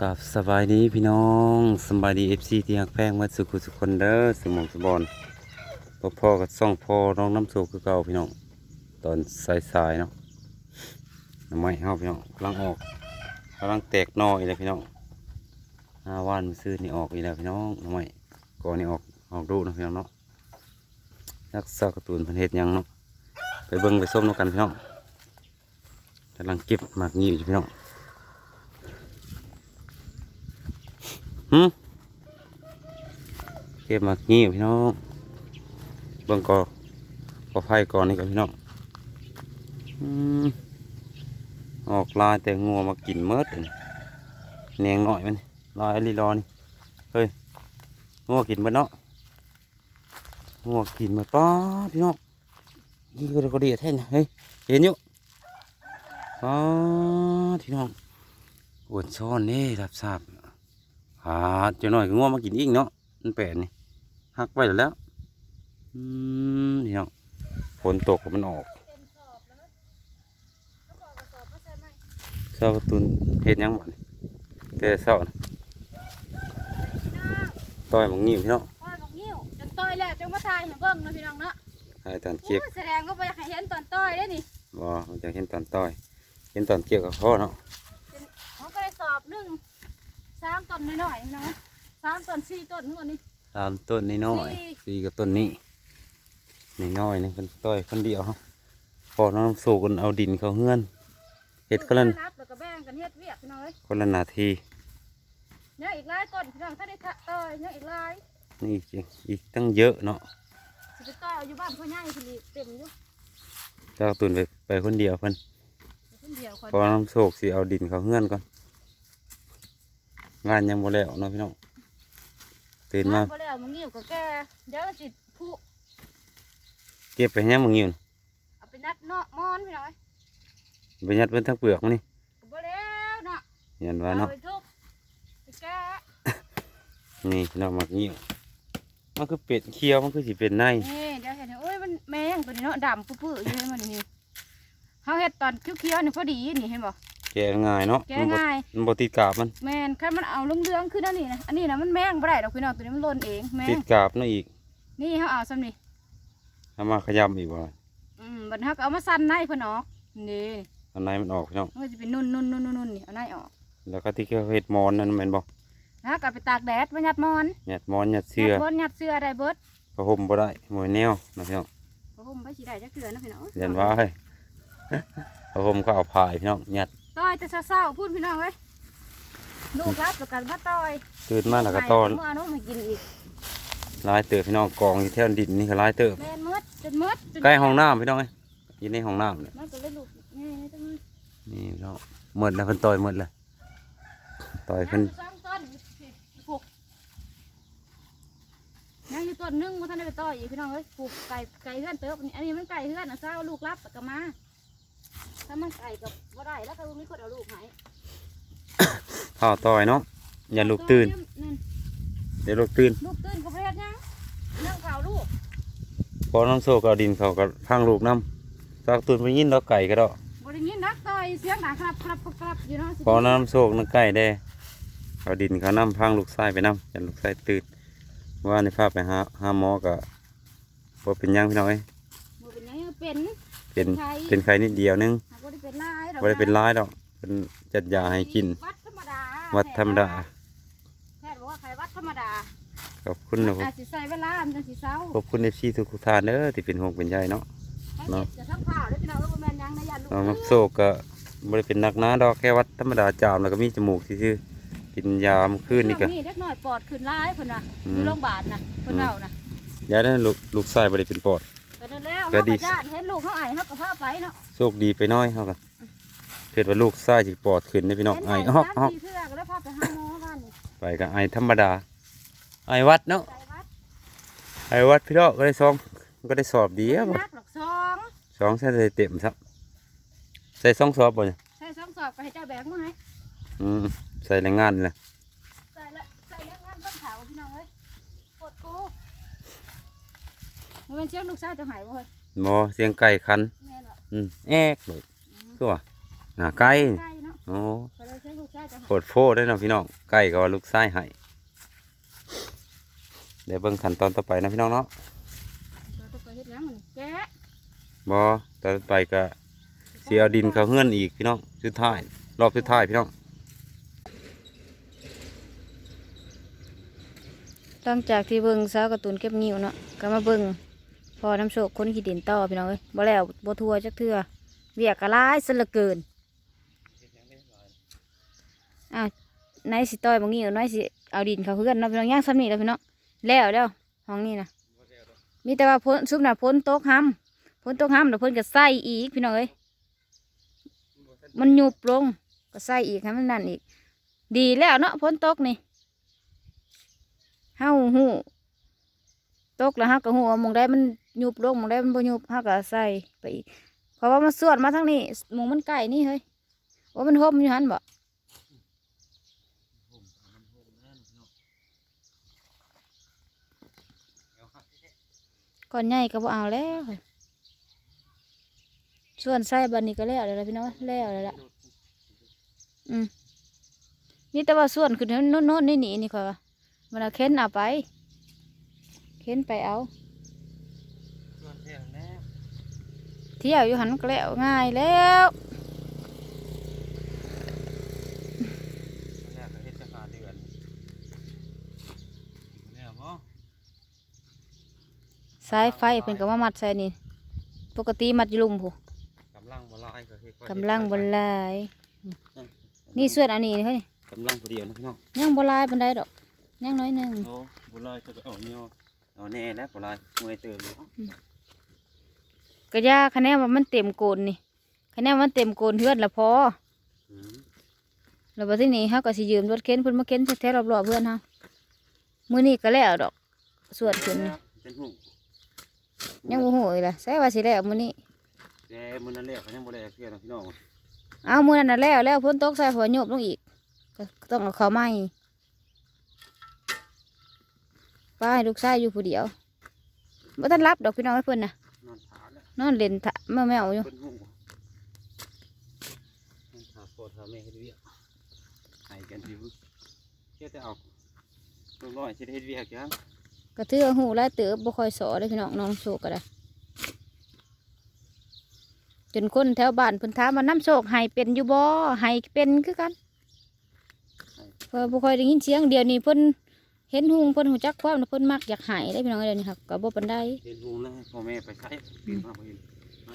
กับสบายดีพี่น้องสบายดีเอฟซีที่ฮักแพงมาสุขุสุขคนเด้อสมองสบอนพ่อพ่อกับซ่องพ่อน้องน้ำโซคือเก่าพี่น้อง ตอนสายๆเนาะน้ำไม้เฮาพี่น้องกำลังออกกำลังแตกหนออีกแล้วพี่น้องหน้าว่านซื้อนี่ออกอีกแล้วพี่น้องน้ำไม้ก่อนนี่ออกออกดูนะพี่น้องเนาะรักษากร์ตูนพันเฮ็ดยังเนาะไปเบิ่งไปส้มนกันพี่น้องกำลังเก็บหมากงี้อยู่พี่น้อง หืมเก็บมางี้พี่น้องเบิ่งกอก็ไผ่ก่อนนี่กับพี่น้องออกลายแต่งัวมากินเมิดเลยแนงหน่อยมันลายลีรอนี่เฮ้ยงัวกินเมิดเนาะงัวกินเมิดป้าพี่น้องนี่ก็ก็ดีแท้นะเฮ้ยเห็นอยู่ป้าพี่น้องอวดช้อนนี่รับทราบ หาเจะหน่อยก็ง่วงมากินอีกเนาะมันแปลนนี่หักไว้แล้วแหล้วอืมนี่เนาะฝนตกแล้วมันออกเศร้าตุนเห็ดหยังบ่นี่แต่เศร้านะต่อยหมองงิ้วพี่เนาะต้อยบอกนิ้วจนต้อยแล้วจังมาทายให้เบิ่งเนาะพี่น้องเนาะให้ตอนเก็บโอ้ยแสดงก็ไปให้เห็นตอนต้อยได้นี่บ่มันจะเห็นตอนต่อย เห็นตอนเกี่ยวกับพ่อเนาะเขาก็ได้สอบหนึ่งสาม ต้นน้อยๆเนาะสามต้นสี่ต้นทั้งหมดนี่ตามต้นนี้น้อยสี่สี่กับต้นนี้นี่น้อยนี่เป็นต้อยคนเดียวครับพอน้องสูกันเอาดินเขาเฮือนเห็ดคนละนับแล้วก็แบ่งกันเฮ็ดเวียกพี่น้องเอ้ยคนละนาทีเนี่ยอีกหลายต้นพี่น้องถ้าได้ทะต้อยเนี่ยอีกหลายนี่อีกอีกตั้งเยอะเนาะสิไปต้อยเอาอยู่บ้านพ่อใหญ่พี่นี่เต็มอยู่เจ้าตุนไปไปคนเดียวเพิ่นคนเดียวคนพอน้ำโศกสิเอาดินเขาเฮือนก่อน งานยังบ่แล้วเนาะพี่น้องตื่นมาบ่แล้วมึงนิ้วก็แก่เดี๋ยวสิผู้เก็บไปให้มึงอยู่เอาไปนัดเนาะมอนพี่น้องเอ้ยไปยัดเพิ่นทั้งเปลือกมันนี่ก็บ่แล้วเนาะยันว่าเนาะอไปทุบไปแก่นี่พี่น้องมักยิ้วมันคือเป็ดเคี้ยวมันคือสิเป็นในนี่เดี๋ยวเห็นโอ้ยมันแมงตัวนี้เนาะดำปื้อๆอยู่ให้มันนี่เขาเฮ็ดตอนเคี้ยวๆนี่พอดีนี่เห็นบ่แกะง่ายเนาะแกะมันบ่ง่าย มันบ่ติดกาบมัน แมนคันมันเอาเหลืองๆขึ้นนั่นนี่นะอันนี้นะมันแมงบ่ได้ดอกพี่น้องตัวนี้มันหล่นเองแมติงดกาบเนาะอีกนี่เขาเอาซ้ำนี่เอามาขยำอีกว่าอืมบัดฮักเอามาสั่นในเพิ่นออกนี่อันไหนมันออกพี่น้อง มันก็จะเป็นนุ่นๆๆๆๆนี่เอาในออกแล้วก็ที่เขาเฮ็ดมอนนั่นแม่นบ่ฮักเอาไปตากแดดมายัดมอนยัดมอนยัดเสื้อยัดบนยัดเสื้อได้เบิดผ้าห่มบ่ได้หมวยแนวนะพี่น้องโอ้โหไปสิได้จักเทื่อนะพี่น้องเรียนว่าเฮ้ยผ้าห่มก็เอาผ้าให้พี่น้องยัด ต้อยแต่เช้าๆพูดพี่น้องเว้ยลูกรับแล้วกันมาต้อยตื่นมาแล้วก็ต้อนเมื่อนู้นมากินอีกลายเติบพี่น้องกองอยู่แถวดินนี่ก็ลายเติบแม่นหมดจนหมดจนใกล้ห้องน้ำพี่น้องเอ้ยอยู่ในห้องน้ำเนี่ยมันก็เลยลูกแง่จังเลยนี่พี่น้องหมดแล้วเพิ่นต่อยหมดแล้วต่อยเพิ่นสองต้นปลูกยังอยู่ต้นหนึงว่าท่านได้ไปต่ออีกพี่น้องเอ้ยปลูกไก่ไก่เฮือนเติบอันนี้อันนี้มันไก่เฮือนนะซ่าเอาลูกรับก็มา ถ้ามันไก่กับว่าได้แล้วก็มีคนเอาลูกใหายข้าวต่อยเนาะอย่าลูกตื่นนั่นเดี๋ยวลูกตื่นลูกตื่นก็เพศยังเรื่องข่าวลูกพอน้ำโซกเอาดินเขาก็พังลูกน้ำซากตื่นไปยินดอกไก่ก็ดอกบริยินนักต่อยเสียงดังครับครับครับครับอยู่เนาะสิพอน้ำโซกนั่งไก่ได้เอาดินเขาน้ำพังลูกไส้ไปน้ำอย่าลูกไส้ตื่นว่าในภาพไปหาหาหมอก็บ่เป็นหยังพี่น้องเอ้ยบ่เป็นหยังเป็นเป็นเป็นไข้นิดเดียวนึงหากบ่ได้ เป็นลายดอกบ่ได้เป็นร้ายดอกเป็นจัดยาให้กิน วัดธรรมดาวัดธรรมดา แพทย์บอกว่าใครวัดธรรมดาขอบคุณนะคอารับจสิใส่เวลามันจังสิเศร้าขอบคุณเอฟซีทุกๆท่านเด้อที่เป็นห่วงเป็นใยเนาะให้เนาะเด็กจะทั้งข่าวได้พี่น้องว่าบ่แม่นหยังนะยาลูกน้องน้ำโซกก็บ่ได้เป็นนักหนาดอกแค่วัดธรรมดาจามแล้วก็มีจมูกซื่อๆกินยามคืนนี่ก็ นี่เด็กน้อยปอดขึ้นร้ายเพิ่นน่ะอืม อยู่โรงพยาบาลน่ะเพิ่นเล่าน่ะยาได้ลูกลูกชายบ่ได้เป็นปอด ก็นั่นแล้วก็เฮาดีก็ญาติเห็นลูกเขาไอเฮาก็พาไปเนาะโชคดีไปหน้อยเฮาก็เกิดว่าลูกชายสิปอดขึ้นเด้อพี่น้องไออ๊อกอ๊อกเทื่อก็เลยพาไปหาหมอบ้านนี่ไปก็ไอธรรมดาไอวัดเนาะใจวัดไอวัดพี่น้องก็ได้ซองก็ได้สอบดีอะบ่บ่นักหรอกซองสองใส่เต็มซับใส่สองสอบบ่เนี่ยใส่ซองสอบไปให้เจ้าแบกมื้อไหนอืมใส่แรงงานนี่แหละใส่ละใส่แล้วงานต้นขาวพี่น้องเอ้ยปวดกูมันเป็นเชียงลูกชายจะหายบ่เฮ้ย หมอเสียงไก่คันแม่นบ่อืมแอกเลยคือว่าหน้าไก่ใกล้เนาะโอ้พอเราใช้ลูกชายจะโคตรโฟได้เนาะพี่น้องไก่ก็ว่าลูกไส้ให้เดี๋ยวเบิ่งขั้นตอนต่อไปนะพี่น้องเนาะเราต้องไปเฮ็ดหยังมันแกะบ่ต่อไปก็สิเอาดินเข้าเฮือนอีกพี่น้องสุดท้ายรอบสุดท้ายพี่น้องหลังจากที่เบิ่งสาวการ์ตูนเก็บงิ้วเนาะก็มาเบิ่ง พอน้ำโชคคนขี้ดินต่อพี่น้องเอ้ยบ่แล้วบ่ทัวจักเทื่อเวียกก็หลายซะเหลือเกินอ้าวไหนายสิต่อยบ่งิ้วไหนายสิเอาดินเขาเฮือนเนาะพี่น้องย่างซ้ำนี่แล้วพี่น้องแล้วแล้วห้องนี้นะมีแต่ว่าพ้นซุปน่ะพ้นโตกห้ำพ้นโตกห้ำแล้วพิ่นก็ใส่อีกพี่น้องเอ้ยมันยุบลงก็ใส่อีกให้มันนั่นอีก ดีแล้วเนาะพ้นโตกนี่เฮาหูโตกแล้วเฮาก็หูว่าหมองได้มัน ยุบลงมองได้มันบ่ยุบเฮาก็ใส่ไปอีกเพราะว่ามันสวดมาทางนี้มองมันใกล้นี่เฮ้ยว่ามันห่มอยู่หันบ่ก่อนใหญ่ก็บ่เอาแล้วส่วนใส่บัดนี้ก็แล้วแล้วล่ะพี่น้องแล้วแล้วล่ะอืมมีแต่ว่าส่วนคือโน่นๆนี่นี่นี่ค่อยว่ามันเอาเค้นเอาไป เค้นไปเอา เที่ยวอยู่หันก็แล้วง่ายแล้วสายไฟเป็นกำมามัดใส่นี่ ปกติมัดอยู่ลุมผู้กำลังบ่ลายก็ค่อยๆกำลังบนลาย นี่ส่วนอันนี้เฮ้ยกำลังพอดียวนะพี่น้องยังบนลายบันไดดอกยังน้อยหนึ่ง โอ้บ่ลายก็เอาเนี่ยเอาแน่แล้วบ่ลายมวยเติมอยู่ก ระยาคะแนนว่ามันเต็มโกนนี่คะแนนว่ามันเต็มโกนเฮือนละพออืมแล้วบัดที่นี้เฮาก็สิยืมรถเข็นเพิ่นมาเข็นแท้ๆรอบๆเพื่อนเฮามื้อนี้ก็แล้วดอกส่วนขึ้นนี่เป็นหูยังบ่ฮู้อีกล่ะใส่ว่าสิแล้วมื้อนี้แต่มื้อนั้นแรกเขายังบ่ได้เพื่อนนะพี่น้องเอามื้อนั้นน่ะแล้วแล้วฝนตกใส่หัวโยบลงอีกก็ต้องเอาเข้าใหม่ป้าให้ลูกชายอยู่ผู้เดียวบ่ทันรับดอกพี่น้องให้เพิ่นน่ะ นอนเล่นทะแม่แมวอยู่เป็นหูนอนถาโปรดถาแม่เฮ็ดเวียกให้กันอยู่เฮ็ดแต่เอาลูกน้อยสิได้เฮ็ดเวียกจังก็ถือหูหลายเติบบ่ค่อยสอเลยพี่น้องน้องโชคก็ได้จนคนแถวบ้านเพิ่นถามว่าน้ำโชคให้เป็นอยู่บ่ให้เป็นคือกันเพอบ่ค่อยได้ยินเสียงเดียวนี้เพิ่น เห็นหุงเพิ่นหูจักความแล้วเพิ่นมักอยากใหายได้พี่น้องเดี๋ยวนี้ครับก็บ่ปานใดเห็นหูแล้วให้พ่อแม่ไปใช้ปีนมาบ่เห็นไหม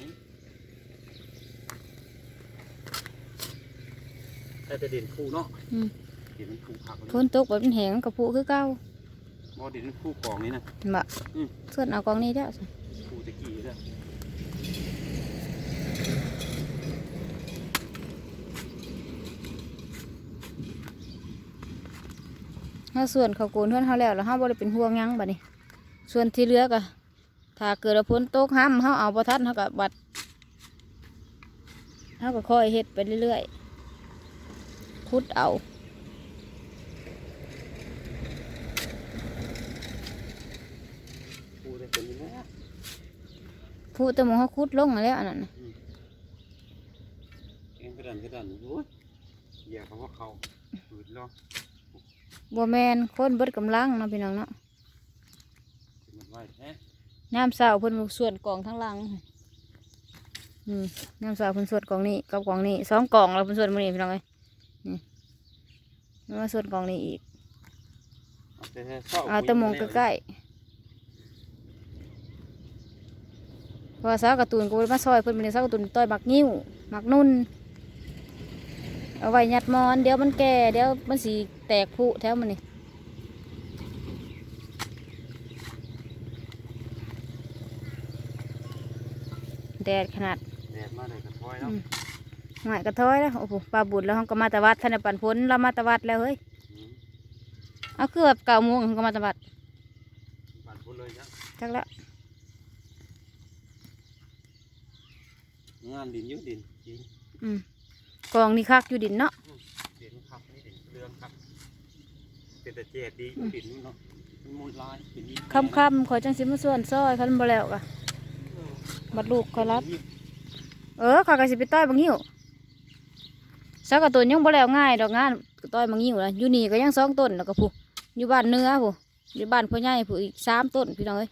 แต่จะเด่นคู่เนาะอืมเด่นมันคู่ผักเลยฝนตกแบบมันแห้งมันกระพุคือเก่าบ่เด่นมันคู่กองนี่นะบ่อืมส่วนเอากองนี้เด้อคู่ตะกี้แล้ว เฮาส่วนเขาวโกนเฮือนเฮาแล้วแล้วเฮาบ่ได้เป็นห่วงหยังบัดนี้ ส่วนที่เหลือก็ถ้าเกิดว่าฝนตกห้ำเฮาเอาบ่ทันเฮาก็บัดเฮาก็ค่อยเฮ็ดไปเรื่อยๆขุดเอาคู่แต่เป็นนี่แหละผู้แตะมองเฮาขุดลงมาแล้วอันนั้นน่ะเอ็งกระดันกระดันโอ้ยอย่าเขาว่าเขาฝืนรอ บ่แม่นคนเบิดกำลังเนาะพี่น้องเนาะสิมันไหวแท้ยามเช้าเพิ่นส่วนกล่องทั้งหลังอืมยามเช้าเพิ่นส่วนกล่องนี้กับกล่องนี้สองกล่องแล้วเพิ่นส่วนมื้อนี้พี่น้องเอ้ยนี่แล้วมาส่วนกล่องนี้อีกเอาแต่เศร้าเอาแตะมองใกล้ๆเพราะว่าสาวการ์ตูนก็บ่ได้มาซอยเพิ่นมื้อนี้สาวการ์ตูนต้อยมักงิ้วมักนุ่นเอาไว้ยัดมอนเดี๋ยวมันแก่เดี๋ยวมันสิ แตกผุแถวมันนี่แดดขนาดแดดมาเลยกระท้อยเนาะหายกระท้อยแล้วโอ้โหปลาบุญแล้วเขาก็มาตะวัดท่านได้ปันพ้นเรามาตะวัดแล้วเฮ้ยอืมเอาคือแบบเก่าโมงเขาก็มาตะวัดปั่นพุ่นเลยนะจักแล้วงานดินอยุ่ดินจริงอืมกองนี่คักอยู่ดินเนาะ ดินครับนี่ดินเรืองครับ เป็นแต่เจ็ดดีดินเนาะมันมูลลายเป็นดินคำคำๆขอจังสิมาส่วนซอยเขาบ่แล้วกะบัดลูกคอยรับ เออขอยก็สิไปต้อยบางหิวสักกะต้นยังบ่แล้วง่ายดอกงานต้อยมังยิ่งเลยอยู่นี่ก็ยังสองต้นแล้วก็ผู้อยู่บ้านเนื้อผู้อยู่บ้านพ่อใหญ่ผู้อีกสามต้นพี่น้องเอ้ย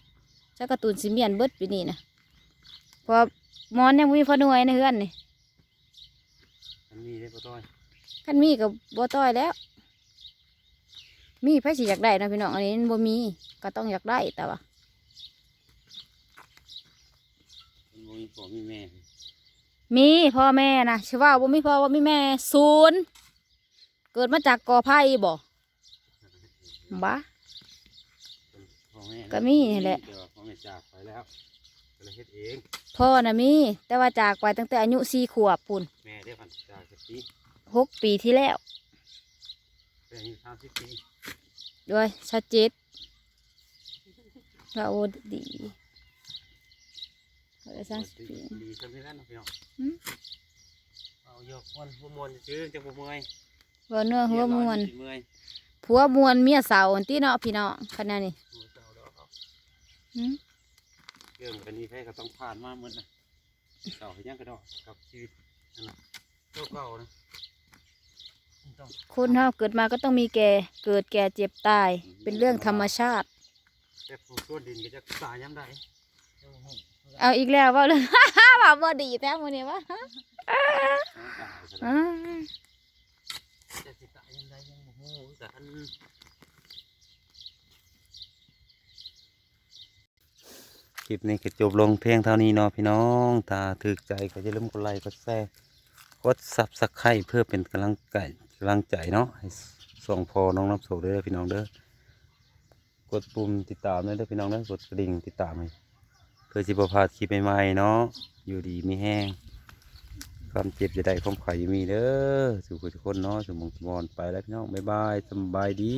สักกะตุนสิเมียนเบิดปีนี้นะเพราะว่ามอนยังบ่มีพอหน่วยในเฮือนนี่มันมีได้ปะต้อยคันมีกับบ่ต้อยแล้ว มีไผสิอยากได้เนาะพี่น้องอันนี้มันบ่มีก็ต้องอยากได้แต่ว่ามันบ่มีพ่อมีแม่มีพ่อแม่นะชื่อว่าบ่มีพ่อบ่มีแม่ศูนย์เกิดมาจากกอไผ่บ่บ้าพ่อแม่ก็มีนี่แหละแต่ว่าพ่อแม่จากไปแล้วก็เลยเฮ็ดเองพ่อน่ะมี แต่ว่าจากไปตั้งแต่อายุสี่ขวบปุ่นแม่ได้พันจากสิบปีหกปีที่แล้วแต่อายุสามสิบปี ด้วยชัดเจนว่าโอ้ดีเอาได้สามสิบปีดีจนไม่ได้นะพี่น้องอืมเอาโยกมวนหัวมวนซื้อจะบ่เมื่อยว่าเนื้อหัวมวนเมื่อยผัวมวนเมียเสาอันที่เนาะพี่น้องขนาดนี้หัวเจ้าดอกเอาหืมเรื่องกันนี้แพ้ก็ต้องผ่านมาเหมือนนะเก่าให้ยังกระดอกกับชีวิตนั่นนะเจ้าเก่านะต้อง คนเราเกิดมาก็ต้องมีแก่ เกิดแก่เจ็บตาย เป็นเรื่องธรรมชาติ แต่ปลูกต้นดินก็จะตายย้ำได้ยังบ่ฮู้เอาอีกแล้วว่าเรื่อง ว่าบ่ดีแท้มื้อนี้วะต้องตายซะแล้วอ่าจะสิตายยังไงยังบ่ฮู้คือกันคลิปนี้ก็จบลงเพียงเท่านี้เนาะพี่น้องถ้าถึกใจก็อย่าลืมกดไลค์กดแชร์กดซับสไครต์เพื่อเป็นกำลังใจ กำลังใจเนาะให้ส่งพอน้องน้ำโสเด้อพี่น้องเด้อกดปุ่มติดตามด้วยเด้อพี่น้องเด้อกดกระดิ่งติดตามให้เพื่อสิบพาดคลิปใหม่ๆเนาะอยู่ดีมีแห้งความเจ็บจะได้ความไข่มีเด้อสู่ทุกคนเนาะสู่มงคลไปแล้วพี่น้องบ๊ายบายสบายดี